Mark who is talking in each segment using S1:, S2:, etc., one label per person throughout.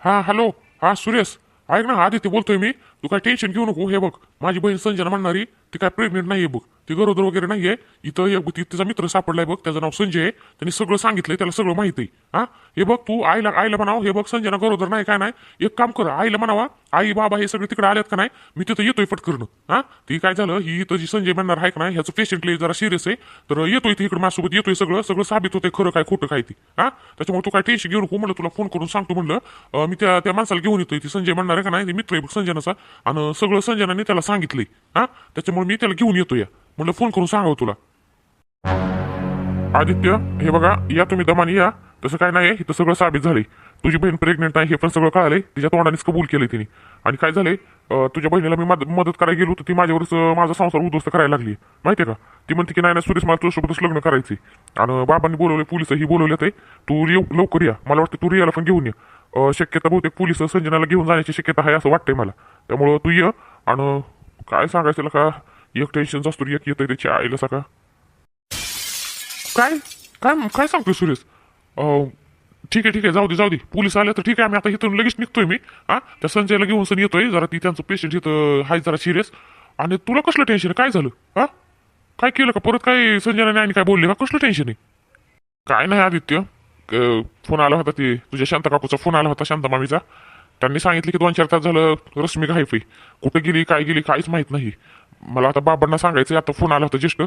S1: हा हॅलो हा सुरेश. ऐक ना आदित्य बोलतोय मी. तू काय टेन्शन घेऊ नको हे बघ. माझी बहीण संजना म्हणणारी. ती काय प्रेग्नेंट नाहीये बघ. ती गरोदर वगैरे नाहीये. इथं एक ती- तिचा मित्र सापडलाय बघ. त्याचं नाव संजय आहे. त्यांनी सगळं सांगितलंय त्याला सगळं माहिती आहे हा? हे बघ तू आईला आईला म्हणावं हे बघ संजना गरोदर नाही काय नाही. एक काम कर आईला म्हणावा आई बाबा हे सगळे तिकडे आल्यात का नाही? मी तिथं येतोय पटकरणं हा? ती काय झालं ही इथं जी संजय म्हणणार आहे का नाही ह्याचं पेशंटली जरा सिरियस आहे. तर येतोय ती इकडे माझ्यासोबत येतोय सगळं. सगळं साबित होतंय खरं काय खोटं काय ती. हा? त्याच्यामुळे तू काय टेन्शन घेऊ नको. म्हणलं तुला फोन करून सांगतो म्हणलं. मी त्या त्या माणसाला घेऊन येतोय. ती संजय म्हणणार आहे का नाही मित्र आहे बघ संजनाचा. आणि सगळं संजनाने त्याला सांगितलंय. हा? त्याच्यामुळे मी त्याला घेऊन येतोय. म्हणलं फोन करून सांगावं तुला. आदित्य हे बघा या तुम्ही दमाने या. तसं काय नाही तर सगळं साबित झालंय. तुझी बहीण प्रेग्नेंट आहे हे पण सगळं कळालंय. तिच्या तोंडानेच कबूल केलंय तिने. आणि काय झालंय तुझ्या बहिणीला मी मदत करायला गेलो तर ती माझ्यावरच माझा संसार उद्ध्वस्त करायला लागली माहितीये का? ती म्हणते की नाही ना सुरेश मला तुझ्यासोबतच लग्न करायचंय. आणि बाबांनी बोलवले पोलिसही बोलवले ते तू येऊ लवकर या. मला वाटतं तू रियाला पण घेऊन ये. शक्यता बहुतेक पोलीस संजनाला घेऊन जाण्याची शक्यता आहे असं वाटतंय मला. त्यामुळं तू ये. आणि काय सांगायचं का एक टेन्शन असतो एक येतोय त्याच्या आईला सका काय काय काय सांगतोय सुरेश ठीक आहे ठीक आहे जाऊ दे जाऊ दे पोलीस आले तर ठीक आहे आम्ही आता इथून लगेच निघतोय मी हा त्या संजयला घेऊन सण येतोय जरा ती त्यांचं पेशंट इथं हाय जरा सिरियस आणि तुला कसलं टेन्शन काय झालं हा काय केलं का परत काय नाही आणि काय बोलले का कसलं टेन्शन आहे काय नाही आदित्य फोन आला होता ते तुझ्या शांता काकूचा फोन आला होता शांता मामीचा त्यांनी सांगितलं की दोन चार तास झालं रश्मी घायफी कुठे गेली काय गेली काहीच माहीत नाही मला आता बाबांना सांगायचं आता फोन आला होता ज्येष्ठ.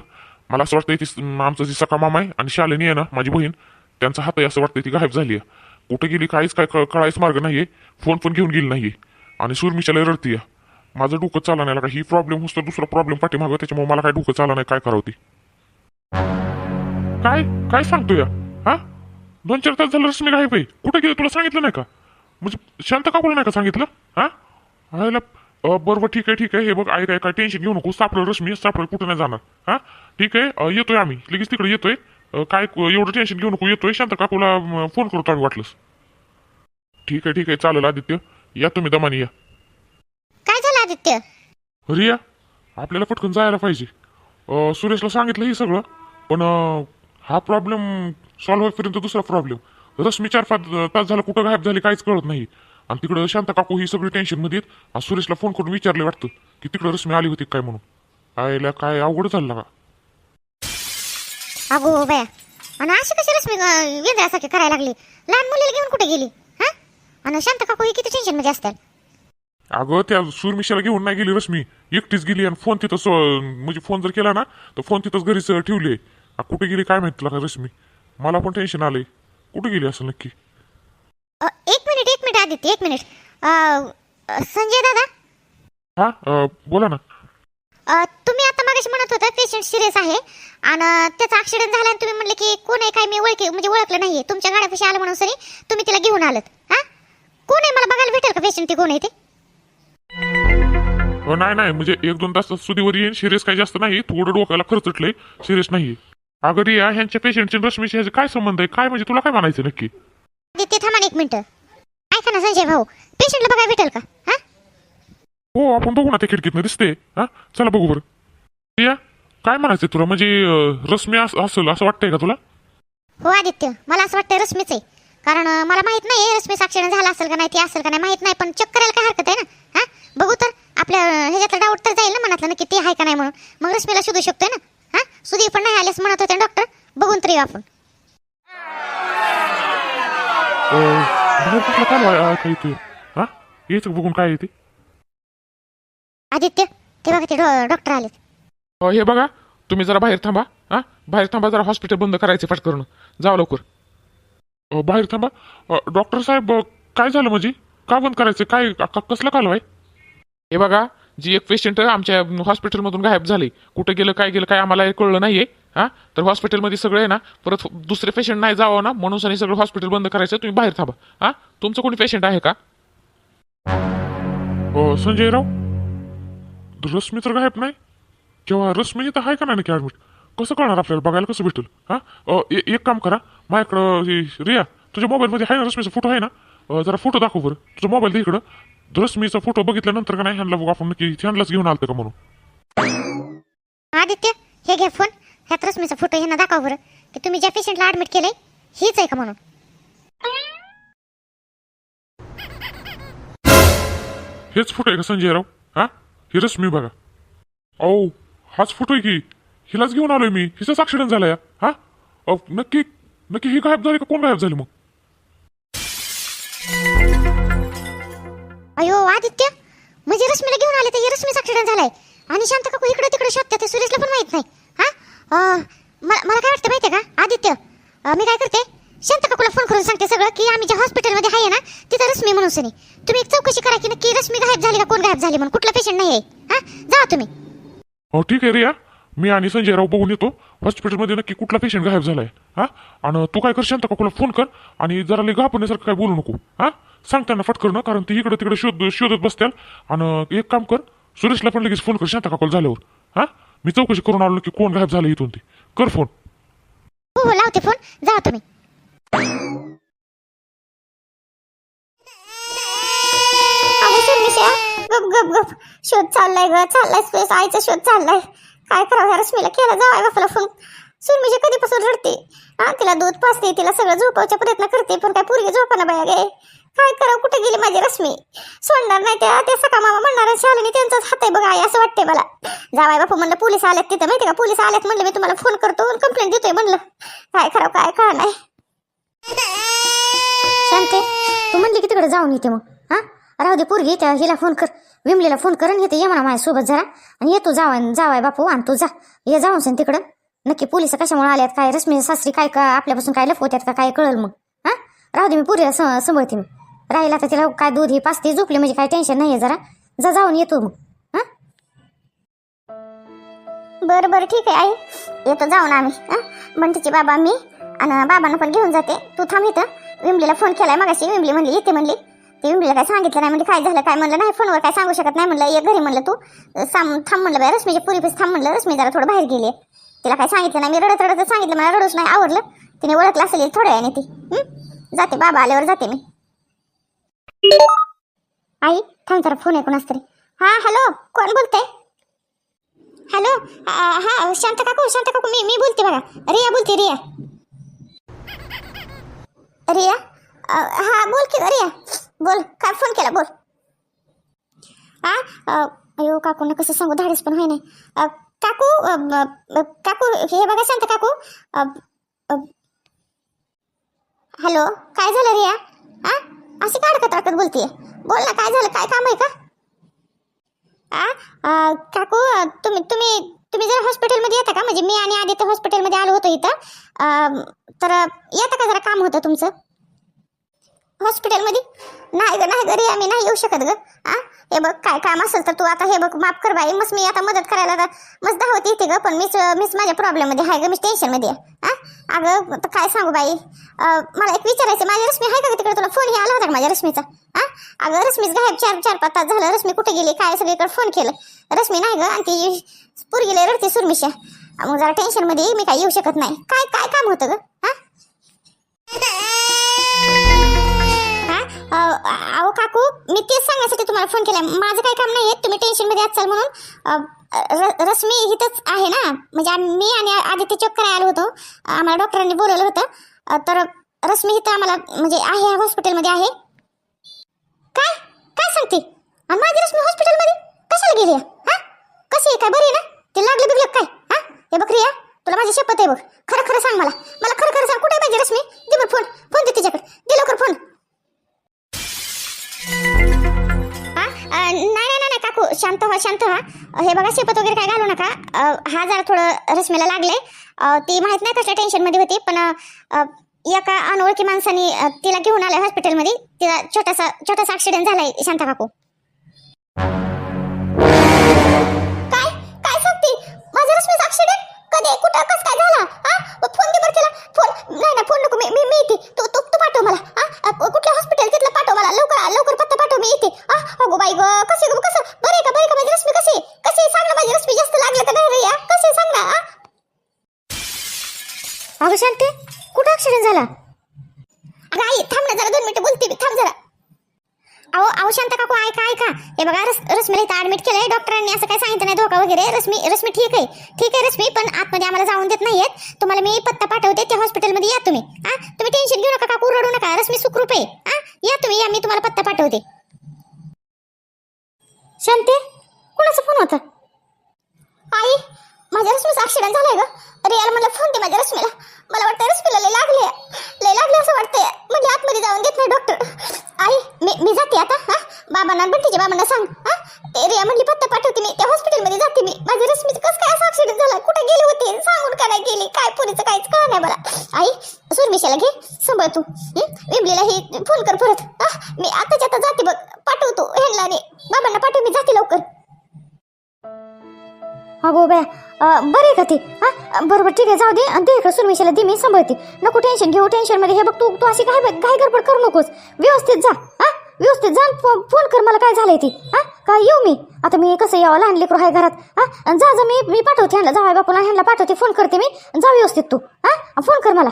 S1: मला असं वाटतं ती आमचं जी सका मामा आहे आणि शालिनी आहे ना माझी बहीण त्यांचा हात आहे असं वाटतं ती गायब झाली आहे कुठे गेली काहीच काय कळायच मार्ग नाहीये. फोन पण घेऊन गेली नाहीये. आणि सुरमिशाला रडतीय. माझं डोकं चाललं नाही का? ही प्रॉब्लेम होतो दुसरा प्रॉब्लेम पाठीमागं त्याच्यामुळे मला काय डोकं चाला नाही काय करावं ती? काय? काय सांगतो या? हा? दोन चार तास झालं रश्मी गायब आहे. कुठे गेलं? तुला सांगितलं नाही का? म्हणजे शांत का बोला नाही का सांगितलं? हा? अ, बरोबर ठीक आहे ठीक आहे. हे बघ आई काय काय टेन्शन घेऊ नको. सापडलं रश्मी सापडलं कुठं नाही जाणार. हा? ठीक आहे? अ, येतोय आम्ही. लगेच तिकडे येतोय. अ, काय एवढं टेन्शन घेऊ नको येतोय. शांत काकूला फोन करतो आम्ही वाटलंस. ठीक आहे ठीक आहे. चालेल आदित्य. या तुम्ही दमानी या.
S2: काय झालं आदित्य?
S1: रिया आपल्याला पटकन जायला पाहिजे. अ, सुरेशला सांगितलं हे सगळं. पण अ, हा प्रॉब्लेम सॉल्व्ह होईपर्यंत दुसरा प्रॉब्लेम रश्मी चार पाच तास झाला कुठं गायब झाली काहीच कळत नाही. आणि तिकडं शांत काकू ही सगळी टेन्शनमध्ये आहेत. आणि सुरेशला फोन करून विचारले वाटतं की तिकडं रश्मी आली होती काय म्हणून? आयला काय अवघड झालं का
S2: अगो बया आणि अशी कशी रश्मी वेंद्रासारखी करायला लागली? लहान मुलीला घेऊन कुठे गेली? हा? आणि शांत काकू ही किती टेन्शनमध्ये असतात?
S1: अगं त्या सुरमिशाला घेऊन नाही गेली रश्मी. एकटीच गेली आणि फोन तिथं सो- म्हणजे फोन जर केला ना तर फोन तिथंच घरीच ठेवले कुठे गेली काय माहिती तुला का रश्मी? मला पण टेन्शन आलंय. कुठे गेली असं नक्की?
S2: एक मिनिट एक मिनिट आदित्य एक मिनिट. अ, अ, संजय दादा?
S1: हा अ, बोला ना.
S2: अ, तुम्ही आता मागाशी म्हणत होता पेशंट सिरियस आहे. आणि त्याचा ऍक्सिडेंट झाला आणि तुम्ही म्हणले की कोण आहे काय मी ओळखे म्हणजे ओळखलं नाहीये. तुमच्या गाड्यापाशी आलं म्हणून सरी तुम्ही तिला घेऊन आलात. हा? कोण आहे? मला बघायला भेटेल का पेशंट ते? कोण आहे ते?
S1: अ, नाही नाही. म्हणजे एक दोन तास सुदीवर येईन. सिरियस काही जास्त नाही. थोडं डोक्याला खर्चटलंय सिरियस नाही अगं रिया ह्यांच्या पेशंटचे रश्मीशी ह्याचे काय संबंध आहे? काय म्हणजे तुला काय म्हणायचं नक्की?
S2: आदित्य थांबा ना एक मिनिट. ऐका ना संजय भाऊ? पेशंटला बघायला भेटेल का? हा?
S1: हो आपण बघू ना त्या खिडकीतनं दिसते. हा? चला बघू बरं. रिया काय म्हणायचं तुला? म्हणजे अ, रश्मी अस- असेल असं वाटतंय का तुला?
S2: हो आदित्य. मला असं वाटतं रश्मीच आहे. कारण अं, मला माहीत नाही रश्मीचा ऍक्सिडेंट झाला असेल का नाही ते असेल का नाही माहीत नाही. पण चेक करायला काय हरकत आहे ना? हा? बघू तर. आपल्या अं, ह्याच्यातला डाऊट तर जाईल ना मनातलं नक्की ते आहे का नाही म्हणून. मग रश्मीला शोधू शकतोय ना? हा? सुधीर पण नाही आलेस म्हणत होते डॉक्टर बघून तरी येऊ आपण.
S1: बाहेर कुठलं काय ऐका येतोय हा यायचं का बघून काय येते
S2: आदित्य ते बघा ते डॉक्टर आलेत
S1: अ, हे बघा तुम्ही जरा बाहेर थांबा हा बाहेर थांबा जरा हॉस्पिटल बंद करायचे फट करून जाऊ लवकर अ, बाहेर थांबा अ, डॉक्टर साहेब अ, काय झालं म्हणजे का बंद करायचं काय क- कसलं कालव आहे हे बघा जी एक पेशंट आमच्या हॉस्पिटलमधून गायब झाली कुठे गेलं काय गेलं काय आम्हाला कळलं नाहीये हा? तर हॉस्पिटलमध्ये सगळं आहे ना परत दुसरे पेशंट नाही जावं ना म्हणून सनी सगळं हॉस्पिटल बंद करायचं तुम्ही बाहेर थांबा. हा? तुमचं कोणी पेशंट आहे का? हो संजयराव? रश्मी तर गायब नाही? किंवा रश्मी तर आहे का नाही की ॲडमिट कसं कळणार आपल्याला? बघायला कसं भेटेल? हा? एक काम करा. माझ्याकडं हे रिया तुझ्या मोबाईलमध्ये आहे ना रश्मीचा फोटो आहे ना? जरा फोटो दाखव बरं. तुझा मोबाईल इकडं. रश्मीचा फोटो बघितल्यानंतर का नाही ह्यांना बघू? आपण नक्की ह्यांनाच घेऊन आलतं का म्हणून?
S2: आदित्य हे घे फोन ह्यात रश्मीचा फोटो ह्यांना दाखव बरं की तुम्ही ज्या पेशंटला ऍडमिट केलंय हीच आहे का म्हणून?
S1: हेच फोटो आहे का संजय राव हा? ही रश्मी बघा. ओ हाच फोटो आहे की हिलाच घेऊन आलोय मी. हिचाच ऍक्सिडेंट झाला या. हा? अहो, नक्की नक्की ही गायब झाली का? कोण गायब झाली मग?
S2: अयो आदित्य म्हणजे रश्मीला घेऊन आले तर रश्मीचा ऍक्सिडेंट झालाय. आणि शांत काकू इकडे तिकडे शोधते ते सुरेशला पण माहीत नाही. मला मला काय वाटतं माहिती का? आदित्य मी काय करते शांत काकूला फोन करून सांगते सगळं की आम्ही ज्या हॉस्पिटलमध्ये आहे ना तिथं रश्मी म्हणून सनी. तुम्ही एक चौकशी करा की नक्की रश्मी गायब झाली का कोण गायब झाली म्हणून? कुठला पेशंट नाही आहे हा? जा तुम्ही.
S1: हो ठीक आहे रिया मी आणि संजय राव बघून येतो. हॉस्पिटलमध्ये नक्की कुठला पेशंट गायब झालाय? हा? आणि तू काय कर शांत काकूला फोन कर आणि जरा लई घाबरण्यासारखं काय बोलू नको. हा? सांग त्यांना फटकर ना कारण ती इकडे तिकडे शोध शोधत बसत्याल. आणि एक काम कर सुरेशला पण लगेच फोन कर शांत काकूला झाल्यावर. हा? मी चौकशी करून आलो की कोण गायब झालं इथून ते. कर फोन.
S2: हो हो लावते फोन. जा तुम्ही अगं शर्मिष्या गप गप गप. शोध चाललाय ग. चाललाय स्पेस आईचा शोध चाललाय. काय करावं? ह्या रश्मीला केला जावाय बापाला फोन सुरमिशा कधीपासून रडते? हा तिला दूध पाचते तिला सगळं झोपवायचा प्रयत्न करते पण काय पोरगी झोपायला बाया गे काय करावं? कुठे गेली माझी रश्मी? सोडणार नाही त्या ते सका मामा म्हणणार शालिनी त्यांचाच हात आहे बघा आई असं वाटतंय मला. जावाय बापू म्हणलं पोलीस आल्यात तिथं माहिती का? पोलीस आल्यात म्हणलं मी तुम्हाला फोन करतो कंप्लेंट देतोय म्हणलं. काय करावं काय कळ नाही. शांते तू म्हणली की तिकडे जाऊन येते मग हा? राहू दे पोरगी त्या हिला फोन कर. विमलीला फोन कर आणि येते ये म्हणा माझ्यासोबत जरा. आणि येतो जावाय जावाय बापू आणि तू जा. ये जाऊन सन तिकडं. नक्की पोलीस कशामुळे आल्यात काय रश्मी सासरी काय का आपल्यापासून काय लपवत्यात का काय कळल मग हा? राहू दे मी पुरीला स- सांभाळते मी. राहिला तर तिला काय दूध हे पाचते झोपली म्हणजे काय टेन्शन नाही जरा. जा जाऊन येतो मग. बरं बरं ठीक आहे आई. येतो जाऊन आम्ही. हा? बंटीचे बाबा मी आणि बाबांना पण घेऊन जाते. तू थांब इथं. विमलीला फोन केलाय मगाशी विमली म्हणली येते म्हणली. ते विमलीला काय सांगितलं नाही म्हणजे काय झालं काय म्हणलं नाही फोनवर काय सांगू शकत नाही म्हणलं. ये घरी म्हणलं तू. साम थांब म्हणलं बाय रश्मीच्या पुरीपीस थांब म्हणलं. रश्मी जरा थोडं बाहेर गेली तिला काय सांगितलं नाही मी रडत रडत सांगितलं मला रडूच नाही आवडलं. तिने ओळखलं असेल थोड्या वेळाने ती. जाते बाबा आल्यावर जाते मी. आई, थांब जरा फ़ोन ऐकून तरी हा हॅलो कोण बोलते? हॅलो हा, शांत काकू शांत काकू, मी मी बोलते बघा. रिया बोलते, रिया. रिया? हा, बोल की रिया. बोल काय फ़ोन केला, बोल. हा अयो, काकूंना कसं सांगू, धाडस पण होय नाही काकू काकू, हे बघा, शांत काकू. हॅलो काय झालं, रिया? हा अशी का अडकत अडकत बोलतीये बोल ना काय झालं? काय काम आहे का? आ? काकू तुम्ही तुम्ही तुम्ही जरा हॉस्पिटलमध्ये येता का? म्हणजे मी आणि आदित्य हॉस्पिटलमध्ये आलो होतो इथं. तर येता का जरा? काम होतं तुमचं? हॉस्पिटलमध्ये? नाही ग नाही घरी आम्ही नाही येऊ शकत ग. आ? हे बघ काय काम असेल तर तू आता हे बघ माफ कर बाई मस्त मी आता मदत करायला तर मस्त धावत येते ग पण मीच मीच माझ्या प्रॉब्लेममध्ये आहे ग मी टेन्शनमध्ये आहे. आ? अगं तर काय सांगू बाई? मला एक विचारायचं माझी रश्मी आहे का तिकडे तुला? फोन आला होता का माझ्या रश्मीचा? आ? अगं रश्मीच गायब चार चार पाच तास झालं रश्मी कुठे गेली काय सगळीकडे फोन केलं. रश्मी नाही ग आणि ती पोरगीला रडते सुरमिशा. मग जरा टेन्शनमध्ये मी काय येऊ शकत नाही. काय काय काम होतं ग? हा अहो काकू मी तेच सांगण्यासाठी तुम्हाला फोन केला माझं काही काम नाही तुम्ही टेन्शनमध्ये असाल म्हणून. र- रश्मी इथंच आहे ना? म्हणजे मी आणि आदित्य चक्कर आलो होतो. आम्हाला डॉक्टरांनी बोलवलं होतं. तर रश्मी इथं आम्हाला म्हणजे आहे हॉस्पिटलमध्ये आहे. काय? काय सांगते? आणि माझी हे बघा शेपत वगैरे काय घालू नका. हा जरा थोडं रश्मीला लागले. ती माहीत नाही कसल्या टेन्शनमध्ये होती पण एका अनोळखी माणसाने तिला घेऊन आलाय हॉस्पिटलमध्ये तिला छोटासा छोटासा ऍक्सिडेंट झालाय शांता काकू आहेत तुम्हाला मी पत्ता पाठवते त्या हॉस्पिटलमध्ये या तुम्ही. हा तुम्ही टेन्शन घेऊ नका काकू रडू नका रश्मी सुखरूप आहे. हा या तुम्ही या मी तुम्हाला पत्ता पाठवते. शांती कोणाचा फोन होता? आई माझ्या रश्मीचा ऍक्सिडेंट झालाय ग. अरे याला मला फोन दे माझ्या रश्मीला. मला वाटतं रश्मीला लय लागले लय लागले असं वाटतंय. म्हणजे आतमध्ये जाऊन देत नाही डॉक्टर आई मी मी जाते आता हा? बाबांना आणि बंटीच्या बाबांना सांग हा? ते रिया म्हणली पत्ता पाठवते मी. त्या हॉस्पिटलमध्ये जाते मी. माझ्या रश्मीचं कसं काय असं ऍक्सिडेंट झाला? कुठे गेली होती? सांगून का नाही गेली? काय पुरीचं काहीच कळ नाही मला. आई सुरमिशाला घे. सांभाळ तू. विमलीला ही फोन कर परत. हा? मी आताच्या आता जाते बघ. पाठवतो ह्यांना बाबांना पाठव. मी जाते लवकर. अगो बाय बरे बरं आहे का ती? हां बरोबर ठीक आहे जाऊ दे. आणि ते इकडे सुरमिशाला दे मी सांभाळते. नको टेन्शन घेऊ टेन्शनमध्ये हे बघ तू तू अशी काय काय गडबड करू नकोस. व्यवस्थित जा हां व्यवस्थित जा फो- फोन कर मला काय झालंय ती हां काय येऊ मी? आता मी कसं यावं लहान लेकरू आहे घरात हां जा जा मी मी पाठवते ह्यांना जावाय बापूला ह्यांना पाठवते फोन करते मी जा व्यवस्थित तू हां फोन कर मला.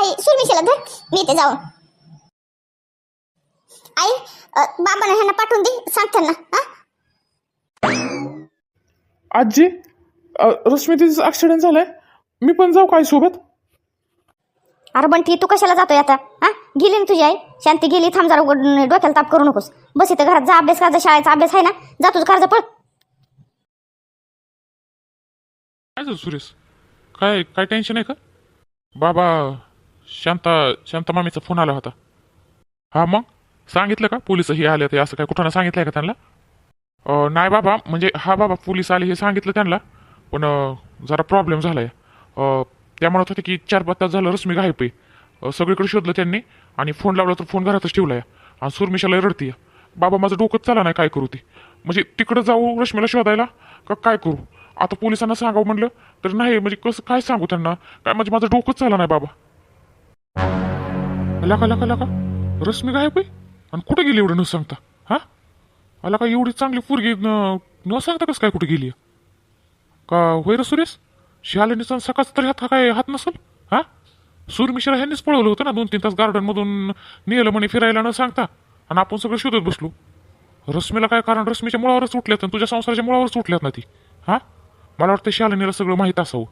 S2: आई सुरमिशाला धर मी ते जाऊ. आई बाबांना ह्यांना पाठवून दे सांग त्यांना हां
S3: आजी रश्मी तिचा ऍक्सिडेंट झालाय मी पण जाऊ काय सोबत?
S2: अरे बंटी तू कशाला जातोय आता? हा? गेली ना तुझी आई? शांती गेली थांब जरा उघड- डोक्याला ताप करू नकोस. बस इथं घरात जा अभ्यास करायचा शाळेचा अभ्यास आहे ना? जा तुझं कर्ज पळ.
S1: काय झालं सुरेश? काय काय टेन्शन आहे का? बाबा शांता शांता मामीचा फोन आला होता. हा मग? सांगितलं का? पोलीस हे आले ते असं काय कुठं सांगितलंय का त्यांना? अं, नाही बाबा म्हणजे हा बाबा पोलीस आले हे सांगितलं त्यांना पण अं, जरा प्रॉब्लेम झालाय. अं, त्या म्हणत होते की चार पाच तास झालं रश्मी गायब आहे. अं, सगळीकडे शोधलं त्यांनी आणि फोन लावला तर फोन घरातच ठेवलाय. आणि सुरमिशाला रडतीय. बाबा माझं डोकंच चाला नाही काय करू ती? म्हणजे तिकडं जाऊ रश्मीला शोधायला का काय करू? आता पोलिसांना सांगावं म्हणलं तर नाही म्हणजे कसं काय सांगू त्यांना? काय म्हणजे माझं डोकंच चाला नाही बाबा. लका लका लका. रश्मी गायब आहे? आणि कुठे गेली एवढं न सांगता? आला का एवढी चांगली पोरगी न न सांगता कसं काय कुठे गेली? का होय रे सुरेश? शालिनीचा सकाळचा तरी हात हा काय हात नसल? हा? सूरमिश्रा ह्यांनीच पळवलं होतं ना दोन तीन तास गार्डनमधून नेलं म्हणे फिरायला न सांगता. आणि आपण सगळं शोधत बसलो. रश्मीला काय कारण? रश्मीच्या मुळावरच उठल्यात आणि तुझ्या संसाराच्या मुळावरच उठल्यात ना ती. हा? मला वाटतं शालिनीला सगळं माहीत असावं.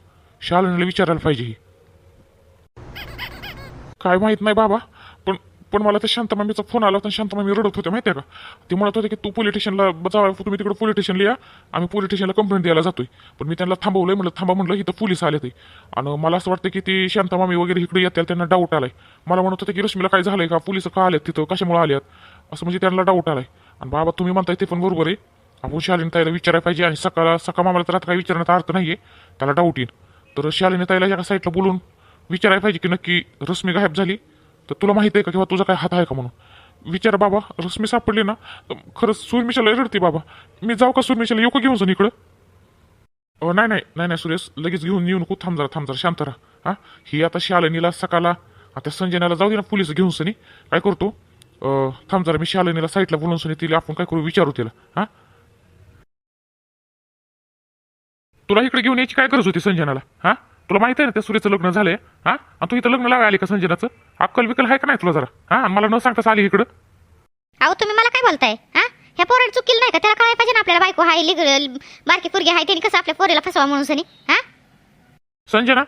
S1: शालिनीला विचारायला पाहिजे काय माहीत नाही बाबा. पण मला त्या शांतमामीचा फोन आला होता आणि शांतमामी रडत होते माहिती आहे का? ते म्हणत होते की तू पोलीस स्टेशनला जावा तुम्ही तिकडे पोलीस स्टेशनला या आम्ही पोलीस स्टेशनला कंप्लेंट द्यायला जातोय. पण मी त्यांना थांबवलंय म्हणलं थांबा म्हणलं इथं पोलीस आले ते आणि मला असं वाटतं की ती शांतमामी वगैरे इकडे येतील त्यांना डाऊट आलाय. मला म्हणत होते की रश्मीला काय झालंय का? पोलीस का आलेत तिथं? कशामुळे आल्यात असं म्हणजे त्यांना डाऊट आलाय. आणि बाबा तुम्ही म्हणताय ते पण बरोबर आहे. आपण शालीन ताईला विचारायला पाहिजे आणि सकाळ सकाळ मामाला तर आता काही विचारण्याचा अर्थ नाहीये. त्याला डाऊट येईल. तर शालीने ताईला एका साईडला बोलून विचारायला पाहिजे की नक्की रश्मी गायब झाली? तर तुला माहिती आहे का किंवा तुझा काय हात आहे का म्हणून? विचार बाबा रश्मी सापडली ना तर खरंच सुरमिशाला रडते बाबा. मी जाऊ का सुरमिशाला? येऊ का घेऊन जाऊन इकडं? नाही नाही नाही नाही सुरेश लगेच घेऊन येऊ नको. थांब जरा थांब जरा शांत राहा. हा? ही आता शालिनीला सकाळला आता संजनाला जाऊ दे ना पोलीस घेऊन सनी. काय करतो? थांब जरा मी शालिनीला साईडला बोलून सनी तिला आपण काय करू विचारू तिला. हा? तुला इकडे घेऊन यायची काय गरज होती संजनाला हा? तुला माहिती आहे ना त्या सुरेचं लग्न झालंय? हा? आणि तू इथं लग्न लावाय आली का संजनाचं? अक्कल बिकल आहे का नाही तुला जरा? हा? आणि मला न सांगताच आली इकडं.
S2: अहो तुम्ही मला काय बोलताय? हा? ह्या पोराला चुकील नाही का? त्याला कळायला पाहिजे ना आपल्याला बायको हाय लिग बारकी पोरगी हाय त्यांनी कसं आपल्या पोरीला फसवा म्हणून सनी? हा?
S1: संजना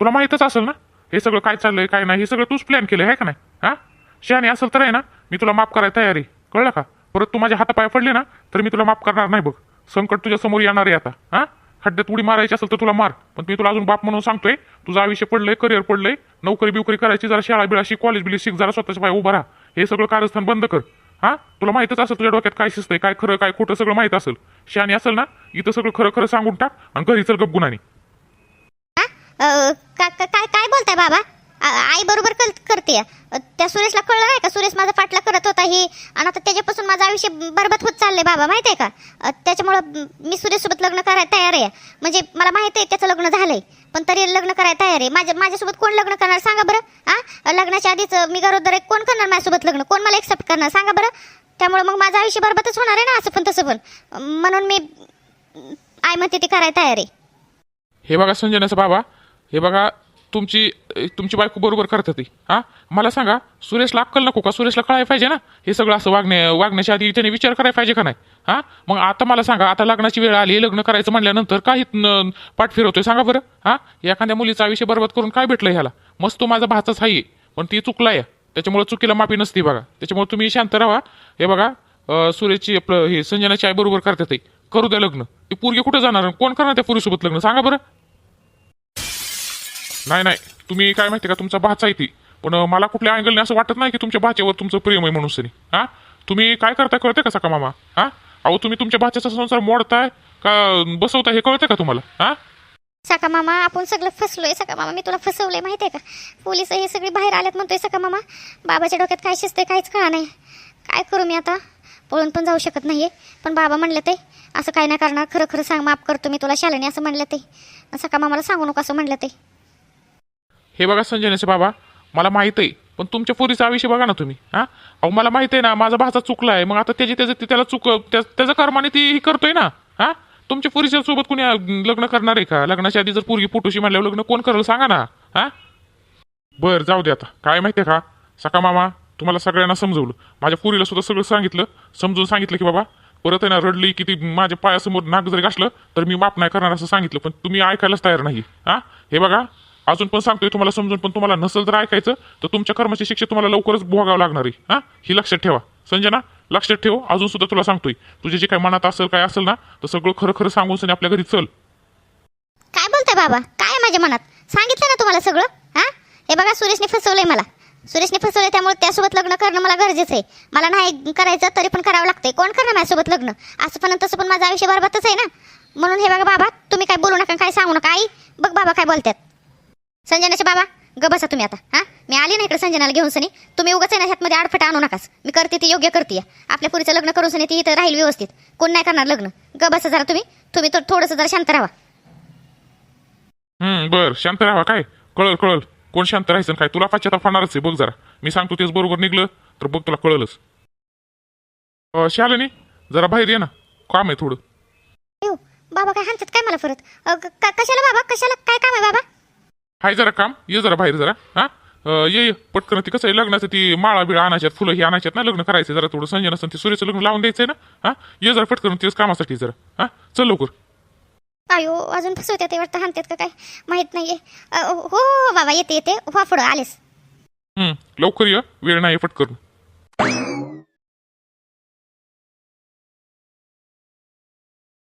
S1: तुला माहीतच असेल ना? हे सगळं काय चाललंय काय नाही हे सगळं तूच प्लॅन केलं आहे का नाही? हा? शहाणी असेल तर आहे ना मी तुला माफ करायला तयार आहे. कळलं का? परत तू माझ्या हातापाय पडले ना तर मी तुला माफ करणार नाही बघ. संकट तुझ्या समोर येणार आहे आता. हा? खड्ड्यात उडी मारायची असेल तर तुला मार. पण मी तुला अजून बाप म्हणून सांगतोय तुझं आयुष्य पडलंय करिअर पडलंय नोकरी बिवकरी करायची जरा शाळा बिळा शिक कॉलेज बिलेज शिक जरा स्वतःच्या पाय उभा राहा. हे सगळं कारस्थान बंद कर. हा? तुला माहितच असेल तुझ्या डोक्यात काय शिस्त काय खरं काय खोटं सगळं माहीत असेल. शहाणी असेल ना इथं सगळं खरं खरं सांगून टाक आणि घरी चल गप गुन्हानी
S2: हा? काय काय बोलताय बाबा? आई बरोबर कल करते. त्या सुरेशला कळलं नाही का? सुरेश माझा पाठला करत होता. ही आणि आता त्याच्यापासून माझं आयुष्य बरबाद होत चाललंय बाबा माहिती आहे का त्याच्यामुळं मी सुरेशसोबत लग्न करायला तयार आहे. म्हणजे मला माहिती आहे त्याचं लग्न झालंय पण तरी लग्न करायला तयार आहे. माझ्या माझ्यासोबत कोण लग्न करणार सांगा बरं? हा लग्नाच्या आधीच मी गरोदर आहे. कोण करणार माझ्यासोबत लग्न? कोण मला एक्सेप्ट करणार सांगा बरं? त्यामुळे मग माझं आयुष्य बरबादच होणार आहे ना असं पण तसं पण. म्हणून मी आई म्हणते ती करायला तयार आहे.
S1: हे बघा संजनाचा बाबा हे बघा तुमची तुमची बायको बरोबर करतात ती. हां? मला सांगा सुरेशला अक्कल नको का? सुरेशला कळायला पाहिजे ना? हे सगळं असं वागणे वागण्याच्या आधी त्याने विचार करायला पाहिजे का नाही? हां? मग आता मला सांगा आता लग्नाची वेळ आली लग्न करायचं म्हणल्यानंतर काही पाठ फिरवतोय? सांगा बरं. हां? एखाद्या मुलीचा आयुष्य बरबाद करून काय भेटलं ह्याला? मस्त तो माझा भाचाच आहे पण ती चुकलाय. त्याच्यामुळे चुकीला माफी नसते बघा. त्याच्यामुळे तुम्ही शांत राहा. हे बघा
S4: सुरेशची आपलं हे संजनाची आई बरोबर करतात ते. करू द्या लग्न. ती पोरगी कुठे जाणार? कोण करणार त्या पुरीसोबत लग्न? सांगा बरं.
S1: नाही नाही. तुम्ही काय माहिती का तुमचा भाचा आहे ती. पण मला कुठल्या अँगलने असं वाटत नाही की तुमच्या भाच्यावर तुमचं प्रेम आहे म्हणून सनी. हा? तुम्ही काय करताय कळते का सका मामा? हा? अहो तुम्ही तुमच्या भाच्याचा संसार मोडताय का बसवताय हे कळतंय का तुम्हाला? हा?
S2: सका मामा आपण सगळं फसलोय सका मामा. मी तुला फसवलंय माहिती आहे का? पोलीस हे सगळे बाहेर आल्यात म्हणतोय सका मामा. बाबाच्या डोक्यात काय शिजतंय काहीच कळा नाही. काय करू मी आता? पळून पण जाऊ शकत नाहीये. पण बाबा म्हणलं ते असं काय नाही करणार. खरं खरं सांग माफ करतो मी तुला शालेने असं म्हणलं ते. सका मामाला सांगू नको असं म्हणलं ते.
S4: हे बघा संजनाचे बाबा मला माहीत आहे पण तुमच्या पोरीचा विषय बघा ना तुम्ही हा? अहो मला माहीत आहे ना माझा भाचा चुकला आहे मग आता त्याची त्याचं त्याला चुक त्या- त्याचं कर्माने ती ही करतोय ना हा? तुमच्या पोरीच्या सोबत कुणी लग्न करणार आहे का? लग्नाच्या आधी जर पुरगी फोटोशी म्हणल्यावर लग्न कोण करेल सांगा ना हा?
S1: बर जाऊ दे आता. काय माहितीये का? सका मामा तुम्हाला सगळ्यांना समजवलं. माझ्या पुरीला सुद्धा सगळं सांगितलं. समजून सांगितलं की बाबा परत आहे ना रडली की ती माझ्या पायासमोर नाक जरी घासलं तर मी माफ नाही करणार असं सांगितलं पण तुम्ही ऐकायलाच तयार नाही हा? हे बघा अजून पण सांगतोय तुम्हाला समजून पण तुम्हाला नसेल जर ऐकायचं तर तुमच्या कर्माची शिक्षा तुम्हाला लवकरच भोगावं लागणार आहे. हा? ही लक्षात ठेवा. संजना लक्षात ठेव अजून सुद्धा तुला सांगतोय. तुझे जे काय मनात असेल काय असेल ना तर सगळं खरं खरं सांगून सनी आपल्या घरी चल.
S2: काय बोलताय बाबा? काय माझ्या मनात? सांगितलं ना तुम्हाला सगळं? हा? हे बघा सुरेशने फसवलंय मला. सुरेशने फसवलंय त्यामुळे त्यासोबत लग्न करणं मला गरजेचं आहे. मला नाही करायचं तरी पण करावं लागतंय. कोण करणार माझ्यासोबत लग्न? असं पण तसं पण माझं आयुष्य बरबातच आहे ना? म्हणून हे बघा बाबा तुम्ही काय बोलू नका काय सांगू नका. आई बघ बाबा काय बोलतात. संजनाचे बाबा ग बसा तुम्ही आता हा? मी आली ना इकडे संजनाला घेऊन सनी. तुम्ही उगाच आहे ना ह्यातमध्ये आडफट आणू नकाच मी करते ती योग्य करते. आपल्या पुरीचं लग्न करून सनी ती इथं राहील व्यवस्थित. कोण नाही करणार लग्न. ग बसा जरा तुम्ही. तुम्ही तर थोडंसं जरा शांत राहा.
S1: हम्म बर. शांत राहा काय? कळल कळल. कोण शांत राहायचं काय? तुला पाश्चाताप होणारच आहे बघ जरा. मी सांगतो तेच बरोबर निघलं तर बघ तुला कळलच. शालिनी जरा बाहेर ये ना. काम आहे थोडं.
S2: अयो बाबा काय हाणतात काय मला परत? अ, क- क- कशाला बाबा? कशाला? काय काम आहे बाबा?
S1: हाय जरा काम ये जरा बाहेर जरा हा? ये ये पटकन ती कसं आहे लग्नाचं ती माळा बिळा आणायच्यात फुलं ही आणायच्यात ना लग्न करायचं जरा थोडं संजय नसतं ती सूर्याचं लग्न लावून द्यायचंय ना हा? ये जरा पटकन तेच कामासाठी जरा हा? चल लवकर.
S2: अयो अजून फसवत्यात ते वाटतं हाणतात का काय? माहीत नाहीये. अ, हो हो बाबा येते येते. पुढं आलेस.
S1: हम्म लवकर ये वेळ नाही पटकन.